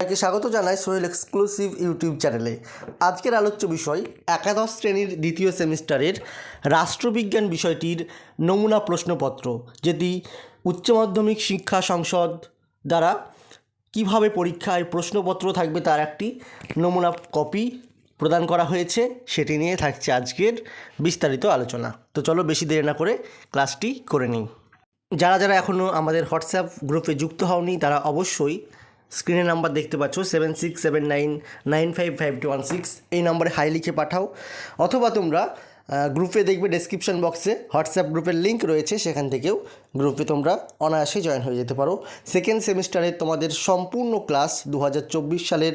আপনাকে স্বাগত জানাই সোহেল এক্সক্লুসিভ ইউটিউব চ্যানেলে। আজকের আলোচ্য বিষয়, একাদশ শ্রেণির দ্বিতীয় সেমিস্টারের রাষ্ট্রবিজ্ঞান বিষয়টির নমুনা প্রশ্নপত্র, যেটি উচ্চ মাধ্যমিক শিক্ষা সংসদ দ্বারা কীভাবে পরীক্ষায় প্রশ্নপত্র থাকবে তার একটি নমুনা কপি প্রদান করা হয়েছে, সেটি নিয়ে থাকছে আজকের বিস্তারিত আলোচনা। তো চলো বেশি দেরি না করে ক্লাসটি করে নিই। যারা যারা এখনও আমাদের হোয়াটসঅ্যাপ গ্রুপে যুক্ত হওনি, তারা অবশ্যই স্ক্রিনে নাম্বার দেখতে পাচ্ছ seven six seven nine nine five five two one six এই নম্বরে হাই লিখে পাঠাও। অথবা তোমরা গ্রুপে দেখবে ডেসক্রিপশন বক্সে হোয়াটসঅ্যাপ গ্রুপের লিঙ্ক রয়েছে, সেখান থেকেও গ্রুপে তোমরা অনায়াসে জয়েন হয়ে যেতে পারো। সেকেন্ড সেমিস্টারে তোমাদের সম্পূর্ণ ক্লাস দু হাজার চব্বিশ সালের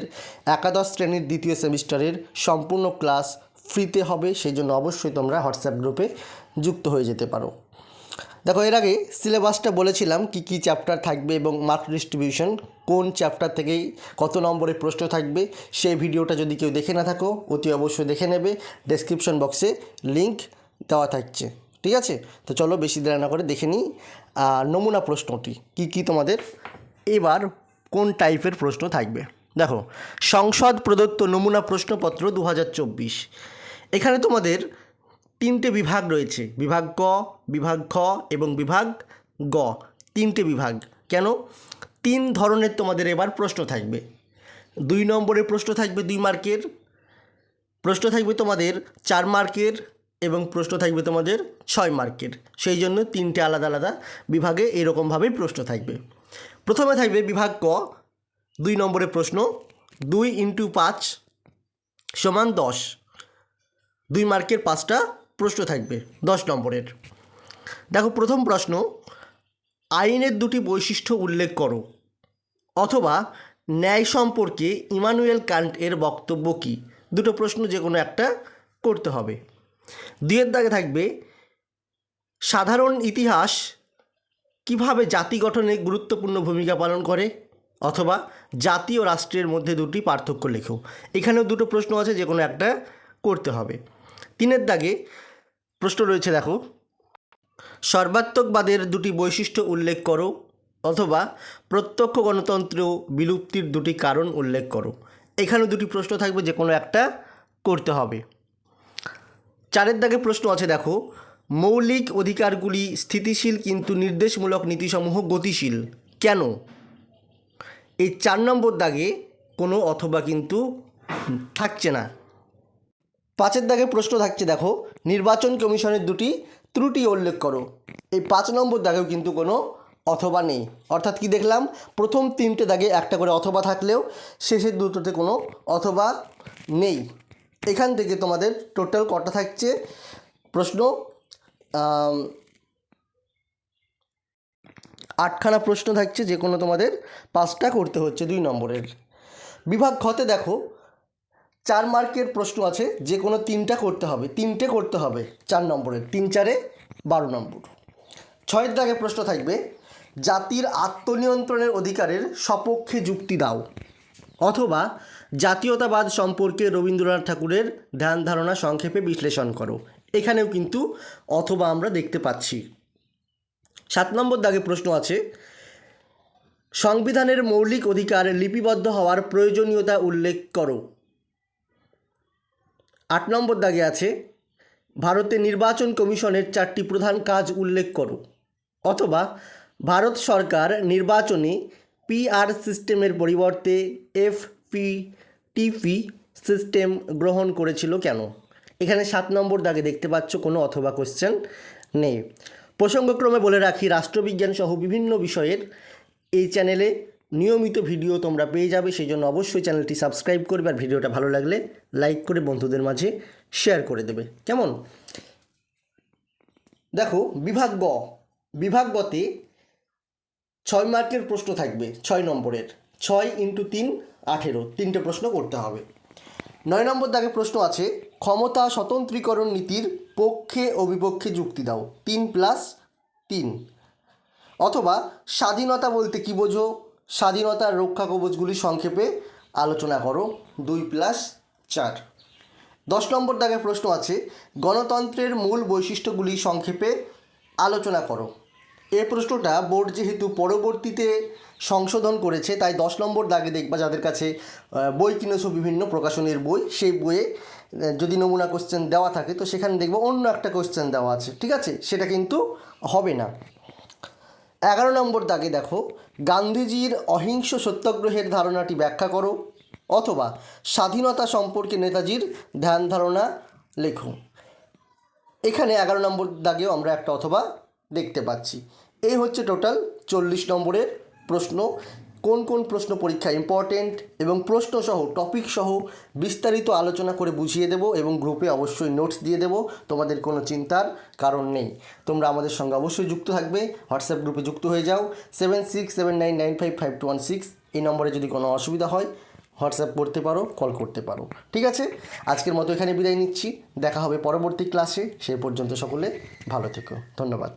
একাদশ শ্রেণির দ্বিতীয় সেমিস্টারের সম্পূর্ণ ক্লাস ফ্রিতে হবে। সেই জন্য অবশ্যই তোমরা হোয়াটসঅ্যাপ গ্রুপে যুক্ত হয়ে যেতে পারো। দেখো, এর আগে সিলেবাসটা বলেছিলাম কি কি চ্যাপ্টার থাকবে এবং মার্ক ডিস্ট্রিবিউশন কোন চ্যাপ্টার থেকেই কত নম্বরের প্রশ্ন থাকবে, সেই ভিডিওটা যদি কেউ দেখে না থাকো, অতি অবশ্যই দেখে নেবে। ডেসক্রিপশন বক্সে লিংক দেওয়া থাকছে, ঠিক আছে? তো চলো বেশি দেরি না করে দেখে নিই নমুনা প্রশ্নটি, কি কি তোমাদের এবার কোন টাইপের প্রশ্ন থাকবে? দেখো, সংসদ প্রদত্ত নমুনা প্রশ্নপত্র দু হাজার চব্বিশ। এখানে তোমাদের তিনটে বিভাগ রয়েছে। বিভাগ ক, বিভাগ খ এবং বিভাগ গ। তিনটে বিভাগ। কেন? তিন ধরনের তোমাদের এবার প্রশ্ন থাকবে। দুই নম্বরের প্রশ্ন থাকবে দুই মার্কের। প্রশ্ন থাকবে তোমাদের চার মার্কের এবং প্রশ্ন থাকবে তোমাদের ছয় মার্কের। সেই জন্য তিনটে আলাদা আলাদা বিভাগে এরকমভাবেই প্রশ্ন থাকবে। প্রথমে থাকবে বিভাগ ক। দুই নম্বরের প্রশ্ন। দুই ইন্টু পাঁচ সমান দশ। দুই মার্কের পাঁচটা প্রশ্ন থাকবে দশ নম্বরের। দেখো, প্রথম প্রশ্ন, আইনের দুটি বৈশিষ্ট্য উল্লেখ করো, অথবা ন্যায় সম্পর্কে ইমানুয়েল কান্ট এর বক্তব্য কী? দুটো প্রশ্ন যে কোনো একটা করতে হবে। দুয়ের দাগে থাকবে, সাধারণ ইতিহাস কীভাবে জাতি গঠনে গুরুত্বপূর্ণ ভূমিকা পালন করে, অথবা জাতি ও রাষ্ট্রের মধ্যে দুটি পার্থক্য লেখো। এখানেও দুটো প্রশ্ন আছে, যে কোনো একটা করতে হবে। তিনের দাগে প্রশ্ন রয়েছে, দেখো। সর্বাত্মকবাদের দুটি বৈশিষ্ট্য উল্লেখ করো, অথবা প্রত্যক্ষ গণতন্ত্র বিলুপ্তির দুটি কারণ উল্লেখ করো। এখানে দুটি প্রশ্ন থাকবে যে কোনো একটা করতে হবে। চারের দাগে প্রশ্ন আছে, দেখো, মৌলিক অধিকারগুলি স্থিতিশীল কিন্তু নির্দেশমূলক নীতিসমূহ গতিশীল। কেন? এই চার নম্বর দাগে কোনো অথবা কিন্তু থাকছে না। পাঁচের দাগে প্রশ্ন থাকছে, দেখো। নির্বাচন কমিশনের দুটি ত্রুটি উল্লেখ করো। এই পাঁচ নম্বর দাগেও কিন্তু কোনো অথবা নেই। অর্থাৎ কি দেখলাম? প্রথম তিনটে দাগে একটা করে অথবা থাকলেও শেষের দুটোতে কোনো অথবা নেই। এখান থেকে তোমাদের টোটাল কটা থাকছে? প্রশ্ন আটখানা প্রশ্ন থাকছে, যে কোনো তোমাদের পাঁচটা করতে হচ্ছে দুই নম্বরের। বিভাগ খতে দেখো চার মার্কের প্রশ্ন আছে, যে কোনো তিনটা করতে হবে, তিনটে করতে হবে চার নম্বরের তিন চারে বারো নম্বর। ছয়ের দাগে প্রশ্ন থাকবে, জাতির আত্মনিয়ন্ত্রণের অধিকারের সপক্ষে যুক্তি দাও, অথবা জাতীয়তাবাদ সম্পর্কে রবীন্দ্রনাথ ঠাকুরের ধ্যান ধারণা সংক্ষেপে বিশ্লেষণ করো। এখানেও কিন্তু অথবা আমরা দেখতে পাচ্ছি। সাত নম্বর দাগে প্রশ্ন আছে, সংবিধানের মৌলিক অধিকার লিপিবদ্ধ হওয়ার প্রয়োজনীয়তা উল্লেখ করো। আট নম্বর দাগে আছে ভারতের নির্বাচন কমিশনের চারটি প্রধান কাজ উল্লেখ করো। অথবা, ভারত সরকার নির্বাচনে পিআর সিস্টেমের পরিবর্তে এফ পি টিপি সিস্টেম গ্রহণ করেছিল কেন? এখানে সাত নম্বর দাগে দেখতে পাচ্ছ কোনো অথবা কোশ্চেন নেই। প্রসঙ্গক্রমে বলে রাখি, রাষ্ট্রবিজ্ঞান সহ বিভিন্ন বিষয়ের এই চ্যানেলে নিয়মিত ভিডিও তোমরা পেয়ে যাবে সেই জন্য অবশ্যই চ্যানেলটি সাবস্ক্রাইব করবে আর ভিডিওটা ভালো লাগলে লাইক করে বন্ধুদের মাঝে শেয়ার করে দেবে। কেমন? দেখো, বিভাগ গ। বিভাগ গতে ছয় মার্কের প্রশ্ন থাকবে, ছয় নম্বরের। ছয় ইন্টু তিন, আঠেরো। তিনটে প্রশ্ন করতে হবে। নয় নম্বর দাগে প্রশ্ন আছে, ক্ষমতা স্বতন্ত্রীকরণ নীতির পক্ষে ও বিপক্ষে যুক্তি দাও। তিন প্লাস তিন। অথবা স্বাধীনতা বলতে কী বোঝো? স্বাধীনতার রক্ষা কবচগুলি সংক্ষেপে আলোচনা করো, দুই প্লাস চার। দশ নম্বর দাগের প্রশ্ন আছে, গণতন্ত্রের মূল বৈশিষ্ট্যগুলি সংক্ষেপে আলোচনা করো। এ প্রশ্নটা বোর্ড যেহেতু পরবর্তীতে সংশোধন করেছে, তাই দশ নম্বর দাগে দেখবা যাদের কাছে বই কিনেছো, বিভিন্ন প্রকাশনের বই, সেই বইয়ে যদি নমুনা কোশ্চেন দেওয়া থাকে, তো সেখানে দেখব অন্য একটা কোশ্চেন দেওয়া আছে, ঠিক আছে? সেটা কিন্তু হবে না। এগারো নম্বর দাগে দেখো গান্ধীজির অহিংস সত্যাগ্রহের ধারণাটি ব্যাখ্যা করো, অথবা স্বাধীনতা সম্পর্কে নেতাজির ধ্যান ধারণা লেখো। এখানে এগারো নম্বর দাগেও আমরা একটা অথবা দেখতে পাচ্ছি। এই হচ্ছে টোটাল চল্লিশ নম্বরের প্রশ্ন। কোন কোন প্রশ্ন পরীক্ষা ইম্পর্টেন্ট এবং প্রশ্ন সহ টপিক সহ বিস্তারিত আলোচনা করে বুঝিয়ে দেব এবং গ্রুপে অবশ্যই নোটস দিয়ে দেব। তোমাদের কোনো চিন্তার কারণ নেই। তোমরা আমাদের সঙ্গে অবশ্যই যুক্ত থাকবে। হোয়াটসঅ্যাপ গ্রুপে যুক্ত হয়ে যাও। Seven six seven nine nine five five two one six এই নম্বরে যদি কোনো অসুবিধা হয় হোয়াটসঅ্যাপ করতে পারো কল করতে পারো। ঠিক আছে? আজকের মতো এখানে বিদায় নিচ্ছি। দেখা হবে পরবর্তী ক্লাসে সেই পর্যন্ত সকলে ভালো থেকো। ধন্যবাদ।